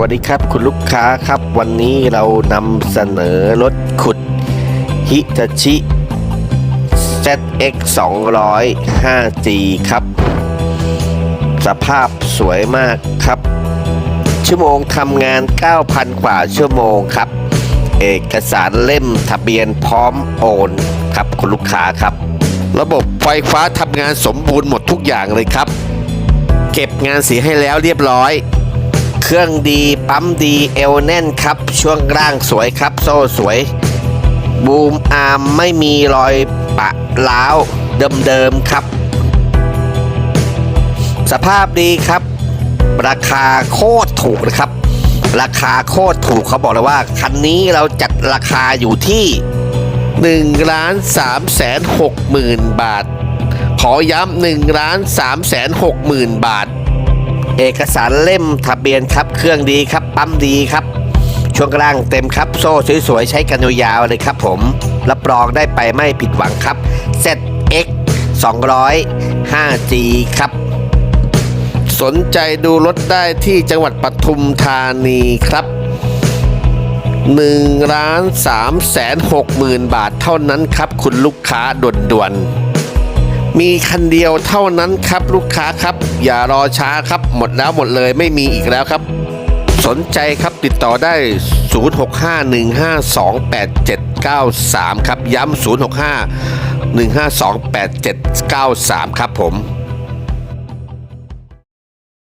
วัสดีครับคุณลูกค้าครับวันนี้เรานำเสนอรถขุดฮิตาชิ ZX 200 5G ครับ สภาพสวยมากครับ ชั่วโมงทำงาน 9,000 กว่าชั่วโมงครับ เอกสารเล่มทะเบียนพร้อมโอนครับคุณลูกค้าครับ ระบบไฟฟ้าทำงานสมบูรณ์หมดทุกอย่างเลยครับ เก็บงานสีให้แล้วเรียบร้อย เครื่องดีปั๊มดีเอวแน่นครับ ช่วงล่างสวยครับ โซ่สวย บูมอาร์มไม่มีรอยปะล้าวเดิมๆครับ สภาพดีครับ ราคาโคตรถูกนะครับ ราคาโคตรถูกเขาบอกเลยว่า คันนี้เราจัดราคาอยู่ที่1ล้าน3แสน6หมื่นบาท ขอย้ำ1ล้าน3แสน6หมื่นบาท เอกสารเล่มทะเบียนครับ เครื่องดีครับ ปั๊มดีครับ ช่วงกลางเต็มครับ โซ่สวยๆใช้กันยาวเลยครับผมรับรองได้ไปไม่ผิดหวังครับ ZX 200 5G ครับ สนใจดูรถได้ที่จังหวัดปทุมธานีครับ1ล้าน3แสน6หมื่นบาทเท่านั้นครับ คุณลูกค้าด่วนๆ มีคันเดียวเท่านั้นครับลูกค้าครับ อย่ารอช้าครับ หมดแล้วหมดเลยไม่มีอีกแล้วครับ สนใจครับติดต่อได้ 0651528793 ครับ ย้ำ 065 1528793 ครับผม